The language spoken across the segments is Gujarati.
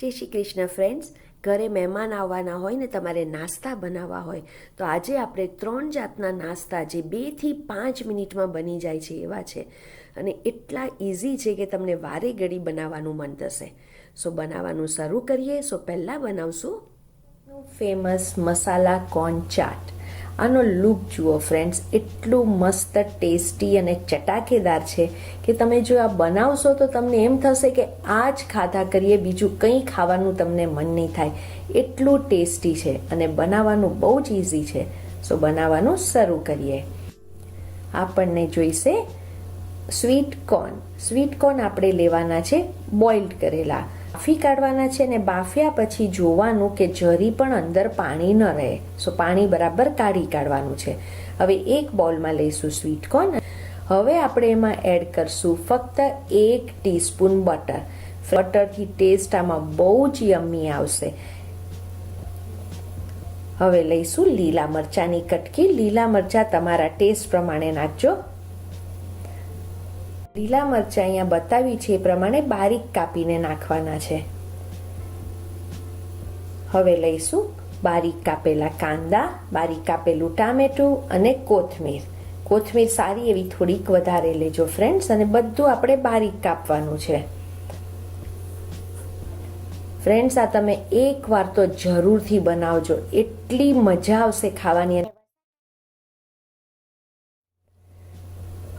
જય શ્રી કૃષ્ણ ફ્રેન્ડ્સ ઘરે મહેમાન આવવાના હોય ને તમારે નાસ્તા બનાવવા હોય, તો આજે આપણે ત્રણ જાતના નાસ્તા જે બેથી પાંચ મિનિટમાં બની જાય છે એવા છે. અને એટલા ઇઝી છે કે તમને વારે ઘડી બનાવવાનું મન થશે. સો બનાવવાનું શરૂ કરીએ. સો પહેલાં બનાવશું ફેમસ મસાલા કોર્ન ચાટ આનો લુક જુઓ ફ્રેન્ડ્સ એટલું મસ્ત ટેસ્ટી અને ચટાકેદાર છે કે તમે જો આ બનાવશો તો તમને એમ થશે કે આ જ ખાધા કરીએ, બીજું કંઈ ખાવાનું તમને મન નહીં થાય. એટલું ટેસ્ટી છે અને બનાવવાનું બહુ જ ઇઝી છે. સો બનાવવાનું શરૂ કરીએ. આપણને જોઈશે સ્વીટ કોર્ન સ્વીટ કોર્ન આપણે લેવાના છે બોઇલ્ડ કરેલા. બાફી કાઢવાના છે ને બાફ્યા પછી જોવાનું કે જરી પણ અંદર પાણી ન રહે. સો પાણી બરાબર કાઢી કાઢવાનું છે. હવે એક બોલમાં લઈશું સ્વીટ કોર્ન હવે આપણે એમાં એડ કરશું ફક્ત એક ટીસ્પૂન બટર બટરથી ટેસ્ટ આમાં બહુ જ યમ્મી આવશે. હવે લઈશું લીલા મરચાંની કટકી. લીલા મરચાં તમારા ટેસ્ટ પ્રમાણે નાખજો. લીલા મરચાં અહીંયા બતાવી છે એ પ્રમાણે બારીક કાપીને નાખવાના છે. હવે લઈશું બારીક કાપેલા કાંદા, બારીક કાપેલું ટામેટું અને કોથમીર. કોથમીર સારી એવી થોડીક વધારે લેજો ફ્રેન્ડ્સ, અને બધું આપણે બારીક કાપવાનું છે. ફ્રેન્ડ્સ, આ તમે એકવાર તો જરૂરથી બનાવજો. એટલી મજા આવશે ખાવાની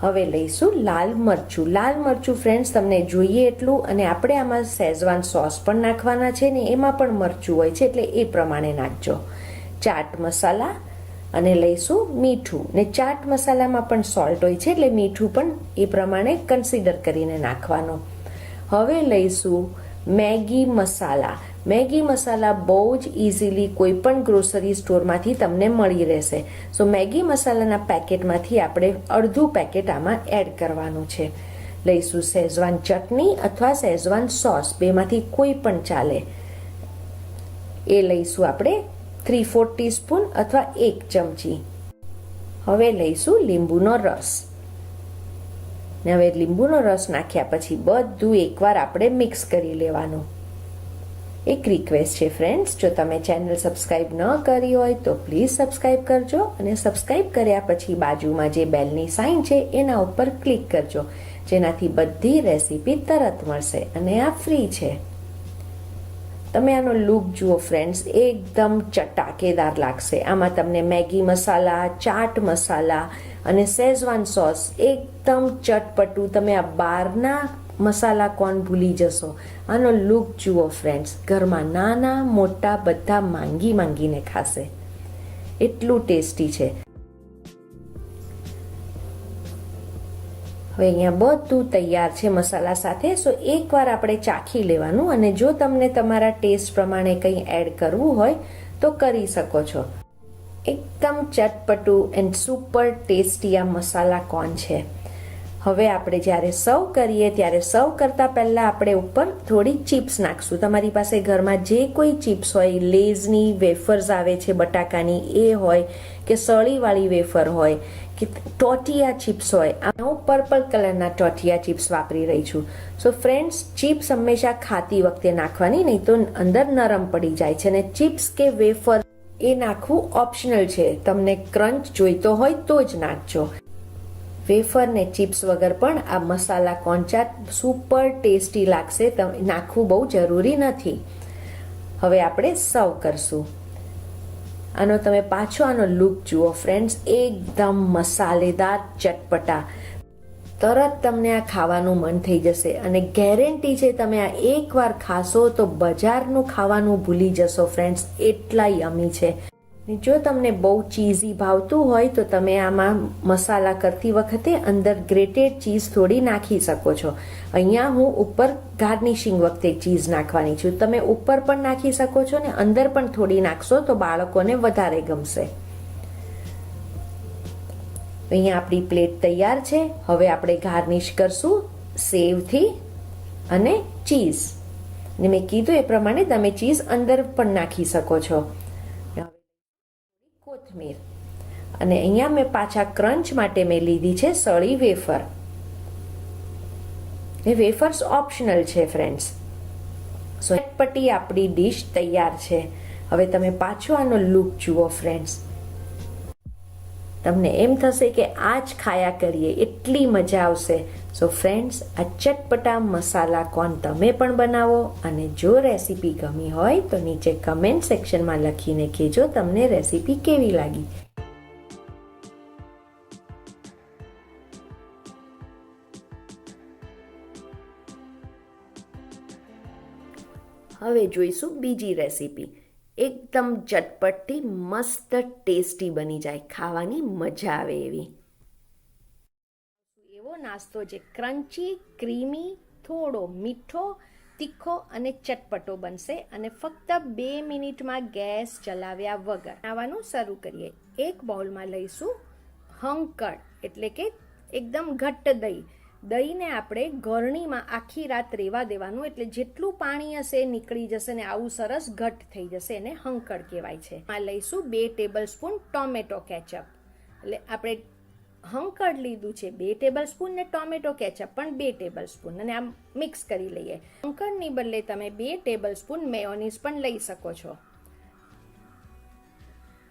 હવે લઈશું લાલ મરચું. લાલ મરચું ફ્રેન્ડ્સ તમને જોઈએ એટલું અને આપણે આમાં સેઝવાન સોસ પણ નાખવાના છે ને એમાં પણ મરચું હોય છે, એટલે એ પ્રમાણે નાખજો. ચાટ મસાલા અને લઈશું મીઠું. ને ચાટ મસાલામાં પણ સોલ્ટ હોય છે, એટલે મીઠું પણ એ પ્રમાણે કન્સિડર કરીને નાખવાનું. હવે લઈશું મેગી મસાલા. મેગી મસાલા બહુ જ ઇઝીલી કોઈ પણ ગ્રોસરી સ્ટોરમાંથી તમને મળી રહેશે. સો મેગી મસાલાના પેકેટમાંથી આપણે અડધું પેકેટ આમાં એડ કરવાનું છે. લઈશું શેઝવાન ચટણી અથવા શેઝવાન સોસ બેમાંથી કોઈ પણ ચાલે. એ લઈશું આપણે થ્રી ફોર ટીસ્પૂન અથવા એક ચમચી. હવે લઈશું લીંબુનો રસ. ને હવે લીંબુનો રસ નાખ્યા પછી બધું એકવાર આપણે મિક્સ કરી લેવાનું. એક રિક્વેસ્ટ છે ફ્રેન્ડ્સ જો તમે ચેનલ સબસ્ક્રાઈબ ન કરી હોય તો પ્લીઝ સબસ્ક્રાઈબ કરજો અને સબસ્ક્રાઈબ કર્યા પછી બાજુમાં જે બેલની સાઇન છે એના ઉપર ક્લિક કરજો. જેનાથી બધી રેસીપી તરત મળશે અને આ ફ્રી છે. તમે આનો લુક જુઓ ફ્રેન્ડ્સ એકદમ ચટાકેદાર લાગશે. આમાં તમને મેગી મસાલા, ચાટ મસાલા અને સેઝવાન સોસ એકદમ ચટપટું તમે આ બહારના મસાલા કોણ ભૂલી જશો? આનો લુક જુઓ ફ્રેન્ડ્સ ઘરમાં નાના મોટા બધા માંગી માંગીને ખાશે. એટલું ટેસ્ટી છે. હવે અહીંયા બધું તૈયાર છે મસાલા સાથે. સો એકવાર આપણે ચાખી લેવાનું અને જો તમને તમારા ટેસ્ટ પ્રમાણે કંઈ એડ કરવું હોય, તો કરી શકો છો. એકદમ ચટપટું એન્ડ સુપર ટેસ્ટી આ મસાલા કોન છે. હવે આપણે જ્યારે સર્વ કરીએ, ત્યારે સર્વ કરતાં પહેલાં આપણે ઉપર થોડી ચિપ્સ નાખશું. તમારી પાસે ઘરમાં જે કોઈ ચિપ્સ હોય, લેઝની વેફર્સ આવે છે, બટાકાની, એ હોય કે સળીવાળી વેફર હોય, કે ટોટિયા ચિપ્સ હોય આ હું પર્પલ કલરના ટોટિયા ચિપ્સ વાપરી રહી છું. સો ફ્રેન્ડ્સ ચિપ્સ હંમેશા ખાતી વખતે નાખવાની, નહીં તો અંદર નરમ પડી જાય છે અને ચિપ્સ કે વેફર એ નાખવું ઓપ્શનલ છે. તમને ક્રંચ જોઈતો હોય તો જ નાખજો. વેફર ને ચિપ્સ વગર પણ આ મસાલા કોંચા સુપર ટેસ્ટી લાગશે નાખવું બહુ જરૂરી નથી. હવે આપણે સર્વ કરશું. આનો તમે પાછો આનો લુક જુઓ ફ્રેન્ડ્સ એકદમ મસાલેદાર ચટપટા. તરત તમને આ ખાવાનું મન થઈ જશે અને ગેરંટી છે તમે આ એકવાર ખાશો તો બજારનું ખાવાનું ભૂલી જશો ફ્રેન્ડ્સ એટલા યમી છે. જો તમને બહુ ચીઝી ભાવતું હોય તો તમે આમાં મસાલા કરતી વખતે અંદર ગ્રેટેડ ચીઝ થોડી નાખી શકો છો. અહીંયા હું ઉપર ગાર્નિશિંગ વખતે ચીઝ નાખવાની છું. તમે ઉપર પણ નાખી શકો છો ને અંદર પણ થોડી નાખશો તો બાળકોને વધારે ગમશે. અહીંયા આપણી પ્લેટ તૈયાર છે. હવે આપણે ગાર્નિશ કરશું સેવથી અને ચીઝ ને મેં કીધું એ પ્રમાણે તમે ચીઝ અંદર પણ નાખી શકો છો. કોથમીર અને અહીંયા મેં પાછા ક્રંચ માટે મેં લીધી છે સળી વેફર. એ વેફર્સ ઓપ્શનલ છે ફ્રેન્ડ્સ સો પટ્ટી આપણી ડીશ તૈયાર છે. હવે તમે પાછો આનો લુક જુઓ ફ્રેન્ડ્સ તમને એમ થશે કે આ જ ખાયા કરીએ, એટલી મજા આવશે. સો ફ્રેન્ડ્સ આ ચટપટા મસાલા કોન તમે પણ બનાવો અને જો રેસીપી ગમી હોય તો નીચે કમેન્ટ સેક્શનમાં લખીને કહેજો તમને રેસીપી કેવી લાગી. હવે જોઈશું બીજી રેસીપી. એકદમ ચટપટથી મસ્ત ટેસ્ટી બની જાય. ખાવાની મજા આવે એવી. એવો નાસ્તો જે ક્રન્ચી, ક્રીમી, થોડો મીઠો, તીખો અને ચટપટો બનશે અને ફક્ત બે મિનિટમાં ગેસ ચલાવ્યા વગર. બનાવવાનું શરૂ કરીએ. એક બાઉલમાં લઈશું હંકળ, એટલે કે એકદમ ઘટ્ટ દહીં. દહીંને આપણે ગરણીમાં આખી રાત રેવા દેવાનું, એટલે જેટલું પાણી હશે એ નીકળી જશે ને આવું સરસ ઘટ થઈ જશે, એને હંકળ કહેવાય છે. આ લઈશું બે ટેબલ સ્પૂન ટોમેટો કેચઅપ એટલે આપણે હંકળ લીધું છે બે ટેબલ સ્પૂન ને ટોમેટો કેચઅપ પણ બે ટેબલ સ્પૂન અને આમ મિક્સ કરી લઈએ. હંકળની બદલે તમે બે ટેબલ સ્પૂન મેયોનીઝ પણ લઈ શકો છો.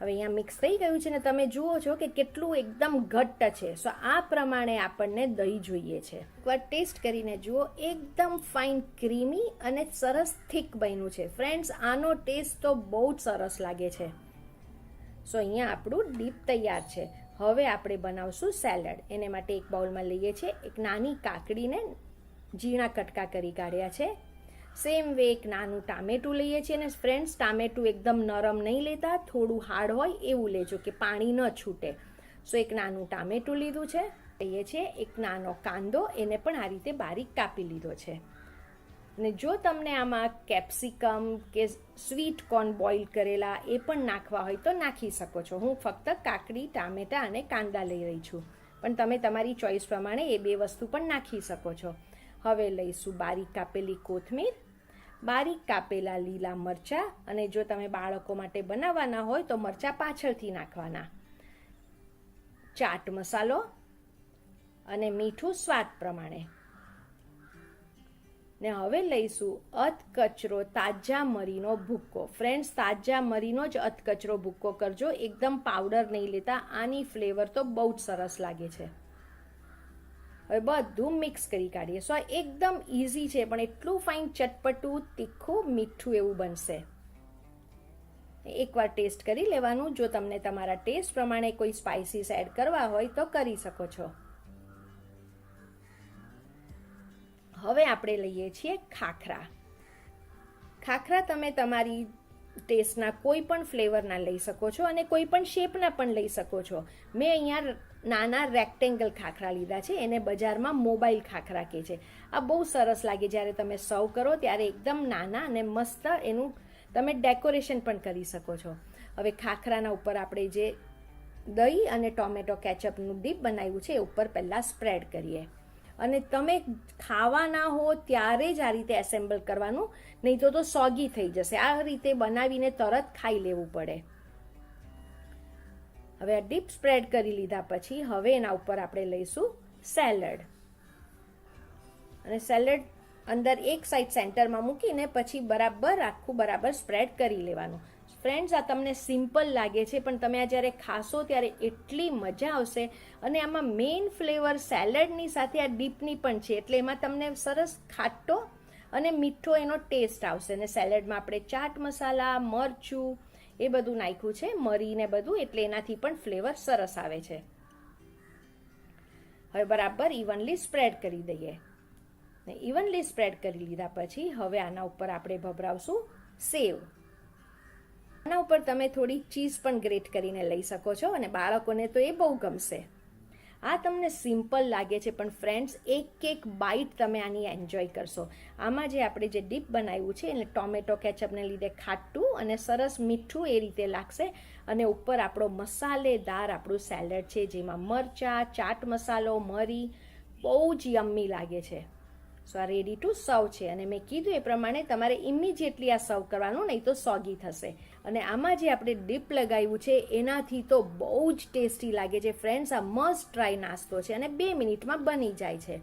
હવે અહીંયા મિક્સ થઈ ગયું છે ને તમે જુઓ છો કે કેટલું એકદમ ઘટ્ટ છે. સો આ પ્રમાણે આપણને દહીં જોઈએ છે. એકવાર ટેસ્ટ કરીને જુઓ, એકદમ ફાઇન ક્રીમી અને સરસ થીક બન્યું છે. ફ્રેન્ડ્સ આનો ટેસ્ટ તો બહુ જ સરસ લાગે છે. સો અહીંયા આપણું ડીપ તૈયાર છે. હવે આપણે બનાવશું સેલડ એને માટે એક બાઉલમાં લઈએ છીએ. એક નાની કાકડીને ઝીણા કટકા કરી કાઢ્યા છે. સેમ વે એક નાનું ટામેટું લઈએ છીએ અને ફ્રેન્ડ્સ ટામેટું એકદમ નરમ નહીં લેતા, થોડું હાર્ડ હોય એવું લેજો કે પાણી ન છૂટે. સો એક નાનું ટામેટું લીધું છે, લઈએ છીએ. એક નાનો કાંદો, એને પણ આ રીતે બારીક કાપી લીધો છે. અને જો તમને આમાં કેપ્સિકમ કે સ્વીટ કોર્ન બોઇલ કરેલા એ પણ નાખવા હોય તો નાખી શકો છો. હું ફક્ત કાકડી, ટામેટા અને કાંદા લઈ રહી છું. પણ તમે તમારી ચોઈસ પ્રમાણે એ બે વસ્તુ પણ નાખી શકો છો. હવે લઈશું બારીક કાપેલી કોથમીર. બારીક કાપેલા લીલા મરચાં અને જો તમે બાળકો માટે બનાવવાના હોય તો મરચાં પાછળથી નાખવાના. ચાટ મસાલો અને મીઠું સ્વાદ પ્રમાણે. ને હવે લઈશું અધકચરો તાજા મરીનો ભૂક્કો. ફ્રેન્ડ્સ તાજા મરીનો જ અધકચરો ભૂક્કો કરજો. એકદમ પાવડર નહીં લેતા. આની ફ્લેવર તો બહુ જ સરસ લાગે છે. હવે બધું મિક્સ કરી કાઢીએ. સો આ એકદમ ઇઝી છે, પણ એટલું ફાઇન ચટપટું, તીખું, મીઠું એવું બનશે. એકવાર ટેસ્ટ કરી લેવાનું. જો તમને તમારા ટેસ્ટ પ્રમાણે કોઈ સ્પાઇસીસ એડ કરવા હોય, તો કરી શકો છો. હવે આપણે લઈએ છીએ ખાખરા. ખાખરા તમે તમારી ટેસ્ટના કોઈ પણ ફ્લેવરના લઈ શકો છો અને કોઈ પણ શેપના પણ લઈ શકો છો. મેં અહીંયા નાના રેક્ટેંગલ ખાખરા લીધા છે, એને બજારમાં મોબાઈલ ખાખરા કહે છે. આ બહુ સરસ લાગે જ્યારે તમે સર્વ કરો ત્યારે એકદમ નાના અને મસ્ત એનું તમે ડેકોરેશન પણ કરી શકો છો. હવે ખાખરાના ઉપર આપણે જે દહીં અને ટોમેટો કેચઅપનું ડીપ બનાવ્યું છે, એ ઉપર પહેલાં સ્પ્રેડ કરીએ. અને તમે ખાવાના હો ત્યારે જ આ રીતે એસેમ્બલ કરવાનું, નહીં તો તો સોગી થઈ જશે. આ રીતે બનાવીને તરત ખાઈ લેવું પડે. હવે આ ડીપ સ્પ્રેડ કરી લીધા પછી હવે એના ઉપર આપણે લઈશું સેલડ. અને સેલડ અંદર એક સાઈડ સેન્ટરમાં મૂકીને પછી બરાબર આખું બરાબર સ્પ્રેડ કરી લેવાનું. ફ્રેન્ડ્સ આ તમને સિમ્પલ લાગે છે, પણ તમે આ જ્યારે ખાશો ત્યારે એટલી મજા આવશે. અને આમાં મેઇન ફ્લેવર સેલડની સાથે આ ડીપની પણ છે, એટલે એમાં તમને સરસ ખાટો અને મીઠો એનો ટેસ્ટ આવશે. અને સેલડમાં આપણે ચાટ મસાલા, મરચું એ બધું નાખ્યું છે મરીને બધું, એટલે એનાથી પણ ફ્લેવર સરસ આવે છે. હવે બરાબર ઇવનલી સ્પ્રેડ કરી દઈએ. ને ઇવનલી સ્પ્રેડ કરી લીધા પછી હવે આના ઉપર આપણે ભભરાવશું સેવ. આના ઉપર તમે થોડી ચીઝ પણ ગ્રેટ કરીને લઈ શકો છો અને બાળકોને તો એ બહુ ગમશે. આ તમને સિમ્પલ લાગે છે, પણ ફ્રેન્ડ્સ એક એક બાઇટ તમે આની એન્જોય કરશો. આમાં જે આપણે જે ડીપ બનાવ્યું છે, એટલે ટોમેટો કેચઅપને લીધે ખાટું અને સરસ મીઠું એ રીતે લાગશે. અને ઉપર આપણો મસાલેદાર આપણું સેલડ છે, જેમાં મરચાં, ચાટ મસાલો, મરી, બહુ જ યમ્મી લાગે છે. સો આ રેડી ટુ સર્વ છે. અને મેં કીધું એ પ્રમાણે તમારે ઇમિજિએટલી આ સર્વ કરવાનું, નહીં તો સોગી થશે. અને આમાં જે આપણે ડીપ લગાવ્યું છે, એનાથી તો બહુ જ ટેસ્ટી લાગે છે. ફ્રેન્ડ્સ આ મસ્ટ ટ્રાય નાસ્તો છે અને બે મિનિટમાં બની જાય છે.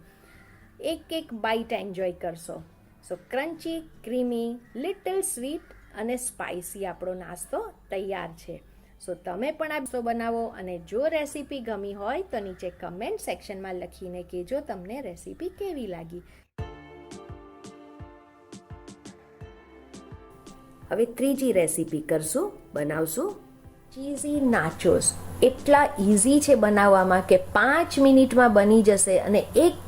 એક એક બાઇટ એન્જોય કરશો. So crunchy creamy little sweet અને સ્પાઇસી આપણો નાસ્તો તૈયાર છે. સો તમે પણ આ બનાવો અને જો રેસીપી ગમી હોય તો નીચે કમેન્ટ સેક્શનમાં લખીને કહેજો તમને રેસીપી કેવી લાગી. હવે ત્રીજી રેસીપી કરશું, બનાવશું. ચીઝી નાચોસ એટલા ઇઝી છે બનાવવામાં કે પાંચ મિનિટમાં બની જશે અને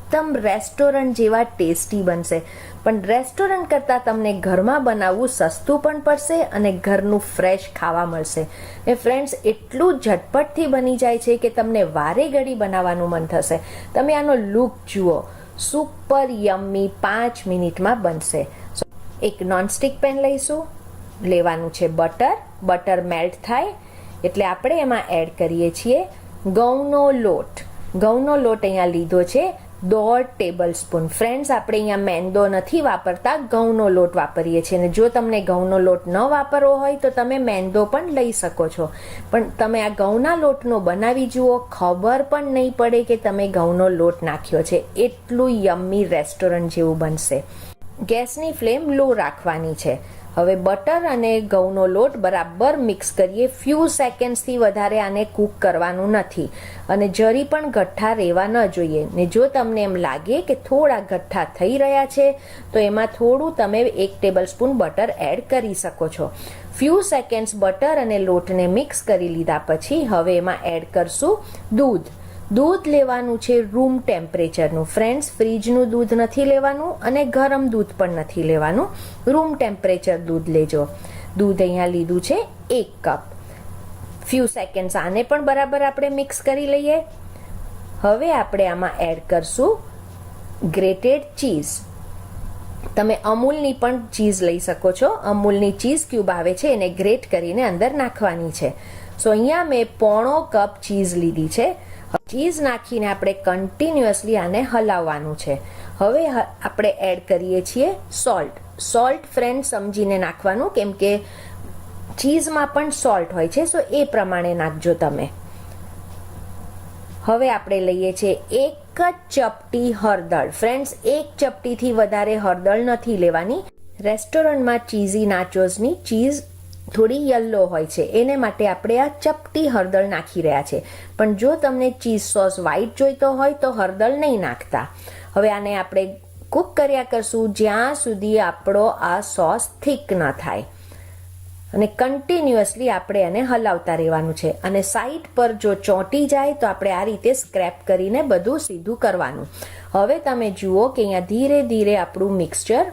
એકદમ રેસ્ટોરન્ટ જેવા ટેસ્ટી બનશે. પણ રેસ્ટોરન્ટ કરતાં તમને ઘરમાં બનાવવું સસ્તું પણ પડશે અને ઘરનું ફ્રેશ ખાવા મળશે. ને ફ્રેન્ડ્સ, એટલું ઝટપટથી બની જાય છે કે તમને વારે ઘડી બનાવવાનું મન થશે. તમે આનો લુક જુઓ. સુપર યમ્મી પાંચ મિનિટમાં બનશે. એક નોનસ્ટિક પેન લઈશું. લેવાનું છે બટર. બટર મેલ્ટ થાય. એટલે આપણે એમાં એડ કરીએ છીએ ઘઉંનો લોટ. ઘઉંનો લોટ અહીંયા લીધો છે. દોઢ ટેબલ સ્પૂન ફ્રેન્ડ્સ આપણે અહીંયા મેંદો નથી વાપરતા, ઘઉંનો લોટ વાપરીએ છીએ. અને જો તમને ઘઉંનો લોટ ન વાપરવો હોય, તો તમે મેંદો પણ લઈ શકો છો. પણ તમે આ ઘઉંના લોટનો બનાવી જુઓ, ખબર પણ નહીં પડે કે તમે ઘઉંનો લોટ નાખ્યો છે. એટલું યમ્મી રેસ્ટોરન્ટ જેવું બનશે. ગેસની ફ્લેમ લો રાખવાની છે. હવે બટર અને ઘઉંનો લોટ બરાબર મિક્સ કરીએ. ફ્યુ સેકન્ડ્સથી વધારે આને કૂક કરવાનું નથી. અને જરી પણ ગઠ્ઠા રહેવા ન જોઈએ. ને જો તમને એમ લાગે કે થોડા ગઠ્ઠા થઈ રહ્યા છે, તો એમાં થોડું તમે એક ટેબલ સ્પૂન બટર એડ કરી શકો છો. ફ્યુ સેકન્ડ્સ બટર અને લોટને મિક્સ કરી લીધા પછી હવે એમાં એડ કરશું દૂધ. દૂધ લેવાનું છે રૂમ ટેમ્પરેચરનું ફ્રેન્ડ્સ ફ્રીજનું દૂધ નથી લેવાનું અને ગરમ દૂધ પણ નથી લેવાનું. રૂમ ટેમ્પરેચર દૂધ લેજો. દૂધ અહીંયા લીધું છે એક કપ ફ્યુ સેકન્ડ્સ આને પણ બરાબર આપણે મિક્સ કરી લઈએ. હવે આપણે આમાં એડ કરશું ગ્રેટેડ ચીઝ તમે અમૂલની પણ ચીઝ લઈ શકો છો. અમૂલની ચીઝ ક્યુબ આવે છે, એને ગ્રેટ કરીને અંદર નાખવાની છે. સો અહીંયા મેં પોણો કપ ચીઝ લીધી છે. ચીઝ નાખીને આપણે કન્ટિન્યુઅસલી આને હલાવવાનું છે. હવે આપણે એડ કરીએ છીએ સોલ્ટ સોલ્ટ ફ્રેન્ડ સમજીને નાખવાનું, કેમ કે ચીઝમાં પણ સોલ્ટ હોય છે સો એ પ્રમાણે નાખજો તમે. હવે આપણે લઈએ છીએ એક જ ચપટી હળદર. ફ્રેન્ડ્સ એક ચપટીથી વધારે હળદર નથી લેવાની. રેસ્ટોરન્ટમાં ચીઝી નાચોસની ચીઝ થોડી યલો હોય છે. એને માટે આપણે આ ચપટી હળદર નાખી રહ્યા છે. પણ જો તમને ચીઝ સોસ વ્હાઈટ જોઈતો હોય તો હળદર નહીં નાખતા. હવે આને આપણે કૂક કર્યા કરશું જ્યાં સુધી આપણો આ સોસ થીક ન થાય. અને કન્ટિન્યુઅસલી આપણે એને હલાવતા રહેવાનું છે. અને સાઈડ પર જો ચોંટી જાય તો આપણે આ રીતે સ્ક્રેપ કરીને બધું સીધું કરવાનું. હવે તમે જુઓ કે અહીંયા ધીરે ધીરે આપણું મિક્સચર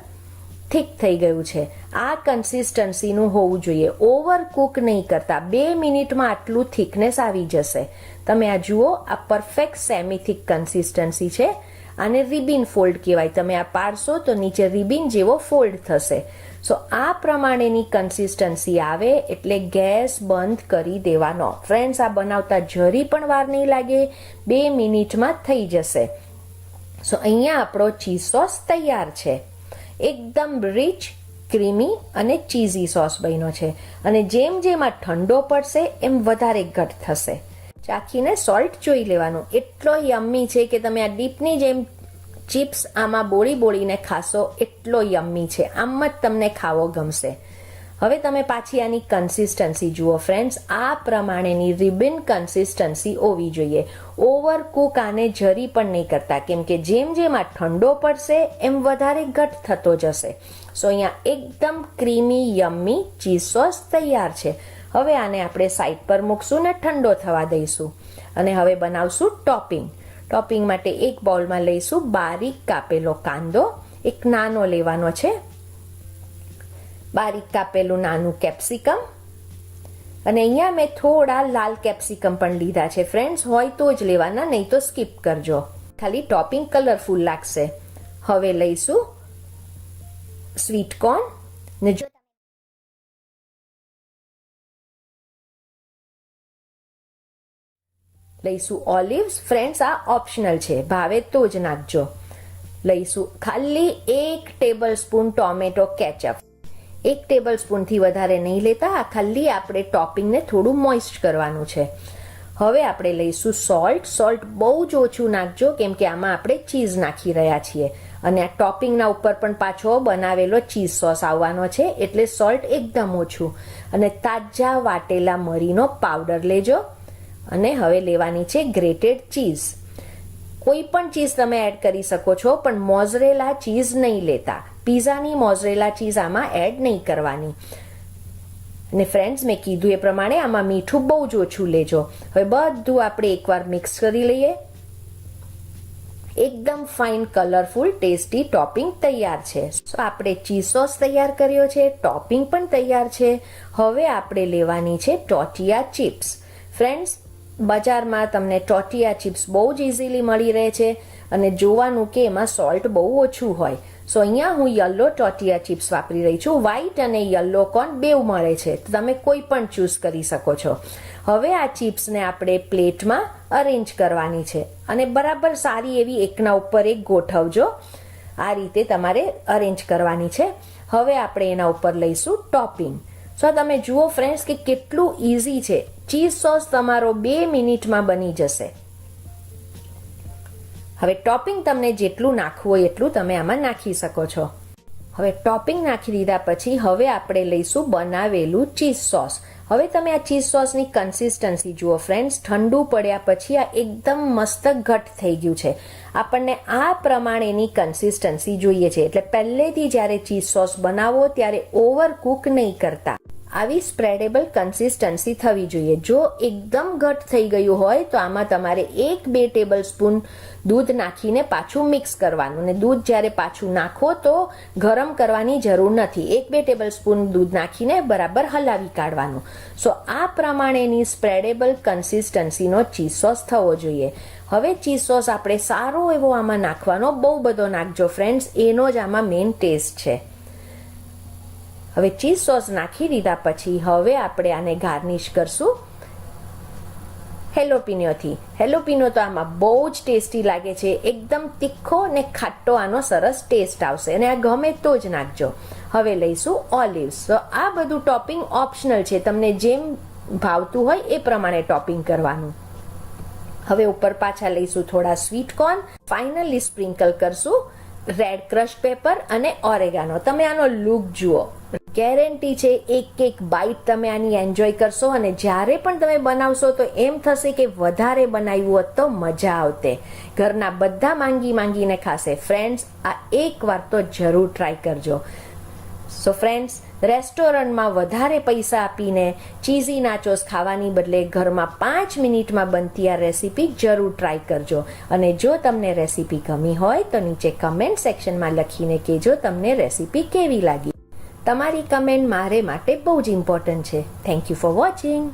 થીક થઈ ગયું છે. આ કન્સિસ્ટન્સીનું હોવું જોઈએ. ઓવર કુક નહીં કરતા. બે મિનિટમાં આટલું થિકનેસ આવી જશે. તમે આ જુઓ, આ પરફેક્ટ સેમી થિક કન્સિસ્ટન્સી છે. આને રિબિન ફોલ્ડ કહેવાય. તમે આ પાડશો તો નીચે રિબિન જેવો ફોલ્ડ થશે. સો આ પ્રમાણેની કન્સિસ્ટન્સી આવે એટલે ગેસ બંધ કરી દેવાનો. ફ્રેન્ડ્સ આ બનાવતા જરી પણ વાર નહીં લાગે. બે મિનિટમાં થઈ જશે. સો અહીંયા આપણો ચીઝ સોસ તૈયાર છે. એકદમ રીચ ક્રીમી અને ચીઝી સોસ બન્યો છે. અને જેમ જેમ આ ઠંડો પડશે, એમ વધારે ઘટ થશે. ચાખીને સોલ્ટ જોઈ લેવાનું. એટલો યમ્મી છે કે તમે આ ડીપની જેમ ચિપ્સ આમાં બોળી બોળીને ખાશો, એટલો યમ્મી છે. આમ જ તમને ખાવો ગમશે. હવે તમે પાછી આની કન્સિસ્ટન્સી જુઓ ફ્રેન્ડ્સ આ પ્રમાણેની રિબિન કન્સિસ્ટન્સી હોવી જોઈએ. ઓવર કુક આને જરી પણ નહીં કરતા. કેમ કે જેમ જેમ આ ઠંડો પડશે, એમ વધારે ઘટ થતો જશે. સો અહીંયા એકદમ ક્રીમી યમ્મી ચીઝ સોસ તૈયાર છે. હવે આને આપણે સાઈડ પર મૂકશું ને ઠંડો થવા દઈશું. અને હવે બનાવશું ટોપિંગ ટોપિંગ માટે એક બાઉલમાં લઈશું બારીક કાપેલો કાંદો. એક નાનો લેવાનો છે. બારીક કાપેલું નાનું કેપ્સિકમ. અને અહીંયા મેં થોડા લાલ કેપ્સિકમ પણ લીધા છે. ફ્રેન્ડ્સ, હોય તો જ લેવાના, નહીં તો સ્કીપ કરજો. ખાલી ટોપિંગ કલરફુલ લાગશે. હવે લઈશું સ્વીટ કોર્ન. ને જો લઈશું ઓલિવ્સ. ફ્રેન્ડ્સ, આ ઓપ્શનલ છે. ભાવે તો જ નાખજો. લઈશું ખાલી એક ટેબલ સ્પૂન ટોમેટો કેચઅપ. એક ટેબલ સ્પૂનથી વધારે નહીં લેતા, આ ખાલી આપણે ટોપિંગને થોડું મોઇસ્ટ કરવાનું છે. હવે આપણે લઈશું સોલ્ટ સોલ્ટ બહુ જ ઓછું નાખજો, કેમ કે આમાં આપણે ચીઝ નાખી રહ્યા છીએ. અને આ ટોપિંગના ઉપર પણ પાછો બનાવેલો ચીઝ સોસ આવવાનો છે, એટલે સોલ્ટ એકદમ ઓછું. અને તાજા વાટેલા મરીનો પાવડર લેજો. અને હવે લેવાની છે ગ્રેટેડ ચીઝ કોઈ પણ ચીઝ તમે એડ કરી શકો છો, પણ મોઝરેલા ચીઝ નહીં લેતા. પીઝાની મોઝરેલા ચીઝ આમાં એડ નહીં કરવાની. અને ફ્રેન્ડ્સ મેં કીધું એ પ્રમાણે આમાં મીઠું બહુ જ ઓછું લેજો. હવે બધું આપણે એકવાર મિક્સ કરી લઈએ. એકદમ ફાઇન કલરફુલ ટેસ્ટી ટોપિંગ તૈયાર છે. સો આપણે ચીઝ સોસ તૈયાર કર્યો છે ટોપિંગ પણ તૈયાર છે. હવે આપણે લેવાની છે ટોટિયા ચિપ્સ ફ્રેન્ડ્સ બજારમાં તમને ટોટિયા ચિપ્સ બહુ જ ઇઝીલી મળી રહે છે. અને જોવાનું કે એમાં સોલ્ટ બહુ ઓછું હોય. સો અહીંયા હું યલો ટોટિયા ચિપ્સ વાપરી રહી છું. વ્હાઈટ અને યલો કોર્ન બેવ મળે છે. તો તમે કોઈ પણ ચૂઝ કરી શકો છો. હવે આ ચિપ્સને આપણે પ્લેટમાં અરેન્જ કરવાની છે. અને બરાબર સારી એવી એકના ઉપર એક ગોઠવજો. આ રીતે તમારે અરેન્જ કરવાની છે. હવે આપણે એના ઉપર લઈશું ટોપિંગ સો તમે જુઓ ફ્રેન્ડ્સ કે કેટલું ઇઝી છે. ચીઝ સોસ તમારો બે મિનિટમાં બની જશે. હવે ટોપિંગ તમને જેટલું નાખવું હોય એટલું તમે આમાં નાખી શકો છો. હવે ટોપિંગ નાખી દીધા પછી હવે આપણે લઈશું બનાવેલું ચીઝ સોસ. હવે તમે આ ચીઝ સોસની કન્સિસ્ટન્સી જુઓ ફ્રેન્ડ્સ ઠંડુ પડ્યા પછી આ એકદમ મસ્ત ઘટ થઈ ગયું છે. આપણને આ પ્રમાણેની કન્સિસ્ટન્સી જોઈએ છે. એટલે પહેલેથી જ્યારે ચીઝ સોસ બનાવો ત્યારે ઓવર કુક નહીં કરતા. આવી સ્પ્રેડેબલ કન્સિસ્ટન્સી થવી જોઈએ. જો એકદમ ઘટ થઈ ગયું હોય, તો આમાં તમારે એક બે ટેબલ સ્પૂન દૂધ નાખીને પાછું મિક્સ કરવાનું. અને દૂધ જ્યારે પાછું નાખો, તો ગરમ કરવાની જરૂર નથી. એક બે ટેબલ સ્પૂન દૂધ નાખીને બરાબર હલાવી કાઢવાનું. સો, આ પ્રમાણેની સ્પ્રેડેબલ કન્સિસ્ટન્સીનો ચીઝ સોસ થવો જોઈએ. હવે ચીઝ સોસ આપણે સારો એવો આમાં નાખવાનો. બહુ બધો નાખજો, ફ્રેન્ડ્સ. એનો જ આમાં મેઇન ટેસ્ટ છે. હવે ચીઝ સોસ નાખી દીધા પછી હવે આપણે આને ગાર્નિશ કરશું. હેલોપિનોથી હેલોપિનો તો આમાં બહુ જ ટેસ્ટી લાગે છે. એકદમ તીખો ને ખાટો આનો સરસ ટેસ્ટ આવશે અને આ ગમે તો જ નાખજો. હવે લઈશું ઓલિવ્સ તો આ બધું ટોપિંગ ઓપ્શનલ છે. તમને જેમ ભાવતું હોય એ પ્રમાણે ટોપિંગ કરવાનું. હવે ઉપર પાછા લઈશું થોડા સ્વીટ કોર્ન ફાઇનલી સ્પ્રિંકલ કરશું. રેડ ક્રશ પેપર અને ઓરેગાનો તમે આનો લુક જુઓ. ગેરંટી છે એક એક બાઇટ તમે આની એન્જોય કરશો અને જ્યારે પણ તમે બનાવશો તો એમ થશે કે વધારે બનાવ્યું હોત તો મજા આવતે. ઘરના બધા માંગી માંગીને ખાશે. ફ્રેન્ડ્સ આ એક વાર તો જરૂર ટ્રાય કરજો. સો ફ્રેન્ડ્સ રેસ્ટોરન્ટમાં વધારે પૈસા આપીને ચીઝી નાચોસ ખાવાની બદલે ઘરમાં પાંચ મિનિટમાં બનતી આ રેસીપી જરૂર ટ્રાય કરજો. અને જો તમને રેસીપી ગમી હોય તો નીચે કમેન્ટ સેક્શનમાં લખીને કહેજો તમને રેસીપી કેવી લાગી. તમારી કમેન્ટ મારે માટે બહુ જ ઇમ્પોર્ટન્ટ છે. Thank you for watching